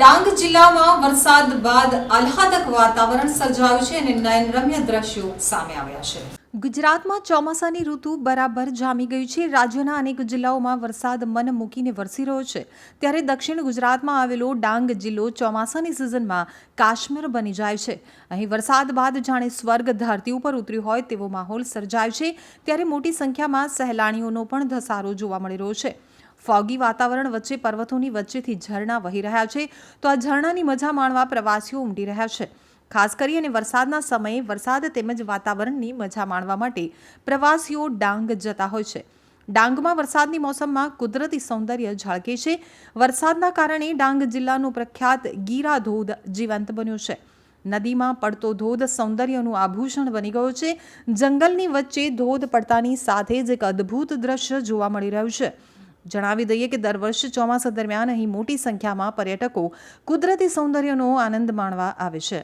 જિલ્લામાં વરસાદ બાદ આહલાદક વાતાવરણ સર્જાયું છે અને નયનરમ્ય દ્રશ્યો સામે આવ્યા છે. ગુજરાતમાં ચોમાસાની ઋતુ બરાબર જામી ગઈ છે. રાજ્યના અનેક જિલ્લાઓમાં વરસાદ મન મૂકીને વરસી રહ્યો છે. ત્યારે દક્ષિણ ગુજરાતમાં આવેલો ડાંગ જિલ્લો ચોમાસાની સિઝનમાં કાશ્મીર બની જાય છે. અહીં વરસાદ બાદ જાણે સ્વર્ગ ધરતી ઉપર ઉતર્યું હોય તેવો માહોલ સર્જાય છે. ત્યારે મોટી સંખ્યામાં સહેલાણીઓનો પણ ધસારો જોવા મળી રહ્યો છે. ફોગી વાતાવરણ વચ્ચે, પર્વતોની વચ્ચેથી ઝરણા વહી રહ્યા છે. તો આ ઝરણાની મજા માણવા પ્રવાસીઓ ઉમટી રહ્યા છે. ખાસ કરી અને વરસાદના સમયે વરસાદ તેમજ વાતાવરણની મજા માણવા માટે પ્રવાસીઓ ડાંગ જતા હોય છે. ડાંગમાં વરસાદની મોસમમાં કુદરતી સૌંદર્ય ઝળકે છે. વરસાદના કારણે ડાંગ જિલ્લાનું પ્રખ્યાત ગીરા ધોધ જીવંત બન્યું છે. નદીમાં પડતો ધોધ સૌંદર્યનું આભૂષણ બની ગયો છે. જંગલની વચ્ચે ધોધ પડતાની સાથે જ એક અદ્ભુત દ્રશ્ય જોવા મળી રહ્યું છે. જણાવી દઈએ કે દર વર્ષે ચોમાસા દરમિયાન અહીં મોટી સંખ્યામાં પર્યટકો કુદરતી સૌંદર્યનો આનંદ માણવા આવે છે.